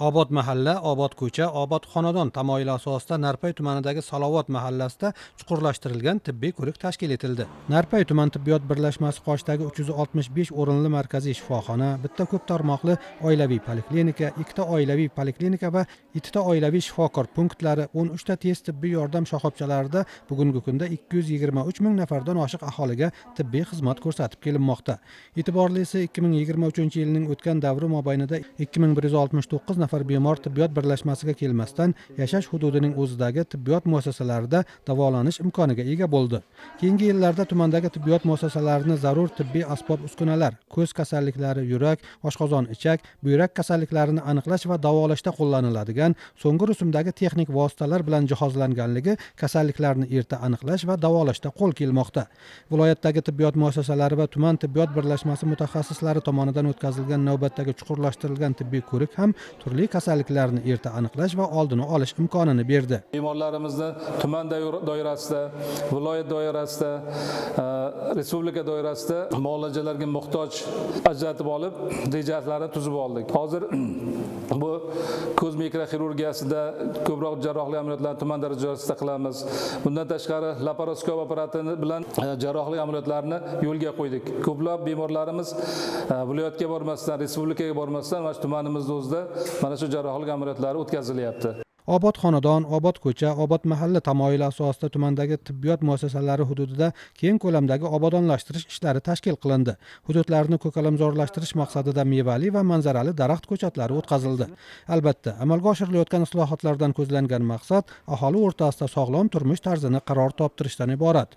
obod mahalla obod ko'cha obod xonadon tamoyili asosida narpay tumanidagi salovat mahallasida chuqurlashtirilgan tibbiy ko'rik tashkil etildi. Narpay tuman tibbiyot birlashmasi qoshidagi uch yuz oltmish besh o'rinli markaziy shifoxona bitta ko'p tarmoqli oilaviy poliklinika ikkita oilaviy poliklinika va ikkita oilaviy shifokor punktlari o'n uchta tez tibbiy yordam shoxobchalarida bugungi kunda ikki yuz yigirma uch ming nafardan oshiq aholiga tibbiy xizmat ko'rsatib kelinmoqda. E'tiborlisi ikki ming yigirma uchinchi yilning o'tgan davri mobaynida ikki ming bir yuz oltmish to'qqiz nafar bemor tibbiyot birlashmasiga kelmasdan yashash hududining o'zidagi tibbiyot muassasalarida davolanish imkoniga ega bo'ldi. Keyingi yillarda tumandagi tibbiyot muassasalarini zarur tibbiy asbob uskunalar ko'z kasalliklari yurak oshqozon ichak buyrak kasalliklarini aniqlash va davolashda qo'llaniladigan so'nggi rusumdagi texnik vositalar bilan jihozlanganligi kasalliklarni erta aniqlash va davolashda qo'l kelmoqda. Viloyatdagi tibbiyot muassasalari va tuman tibbiyot birlashmasi mutaxassislari tomonidan o'tkazilgan navbatdagi chuqurlashtirilgan tibbiy ko'rik ham turli kasalliklarni erta aniqlash va oldini olish imkonini berdi. Bemorlarimizni tuman doirasida viloyat doirasida e, respublika doirasida muolajalarga muhtoj ajratib olib rejalarni tuzib oldik. Hozir bu ko'z mikroxirurgiyasida ko'proq jarrohlik amaliyotlarni tuman darajasida qilamiz. Bundan tashqari laparoskop apparati bilan e, jarrohlik amaliyotlarini yo'lga qo'ydik. Ko'plab bemorlarimiz e, viloyatga bormasdan respublikaga bormasdan mana shu tumanimizni o'zida mana shu jarrohlik amaliyotlari o'tkazilyapti. Obod xonadon obod ko'cha obod mahalla tamoyili asosida tumandagi tibbiyot muassasalari hududida keng ko'lamdagi obodonlashtirish ishlari tashkil qilindi. Hududlarni ko'kalamzorlashtirish maqsadida mevali va manzarali daraxt ko'chatlari o'tqazildi albatta amalga oshirilayotgan islohotlardan ko'zlangan maqsad aholi o'rtasida sog'lom turmush tarzini qaror toptirishdan iborat.